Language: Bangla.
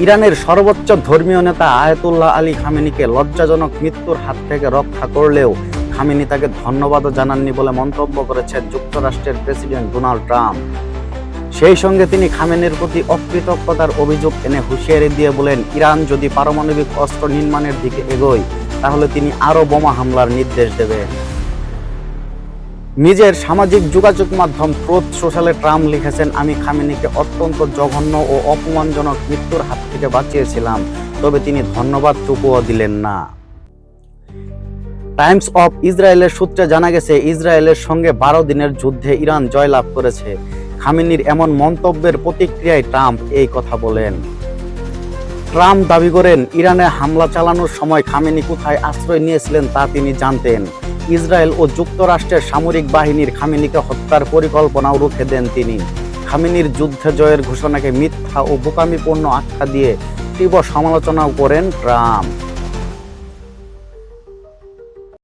ইরানের সর্বোচ্চ ধর্মীয় নেতা আয়াতুল্লাহ আলী খামেনিকে লজ্জাজনক মৃত্যুর হাত থেকে রক্ষা করলেও খামেনি তাকে ধন্যবাদও জানাননি বলে মন্তব্য করেছেন যুক্তরাষ্ট্রের প্রেসিডেন্ট ডোনাল্ড ট্রাম্প। সেই সঙ্গে তিনি খামেনির প্রতি অকৃতজ্ঞতার অভিযোগ এনে হুঁশিয়ারি দিয়ে বলেন, ইরান যদি পারমাণবিক অস্ত্র নির্মাণের দিকে এগোয়, তাহলে তিনি আরও বোমা হামলার নির্দেশ দেবেন নিজের সামাজিক যোগাযোগ মাধ্যম ট্রোথ সোশ্যালে ট্রাম্প লিখেছেন, আমি খামেনিকে অত্যন্ত জঘন্য ও অপমানজনক মৃত্যুর হাত থেকে বাঁচিয়েছিলাম, তবে তিনি ধন্যবাদ ধন্যবাদটুকুও দিলেন না। টাইমস অফ ইসরায়েলের সূত্রে জানা গেছে, ইসরায়েলের সঙ্গে বারো দিনের যুদ্ধে ইরান জয়লাভ করেছে। খামেনির এমন মন্তব্যের প্রতিক্রিয়ায় ট্রাম্প এই কথা বলেন। ট্রাম্প দাবি করেন, ইরানে হামলা চালানোর সময় খামেনি কোথায় আশ্রয় নিয়েছিলেন তা তিনি জানতেন। ইসরায়েল ও যুক্তরাষ্ট্রের সামরিক বাহিনীর খামেনিকে হত্যার পরিকল্পনাও রুখে দেন তিনি। খামেনির যুদ্ধে জয়ের ঘোষণাকে মিথ্যা ও বোকামিপূর্ণ আখ্যা দিয়ে তীব্র সমালোচনাও করেন ট্রাম্প।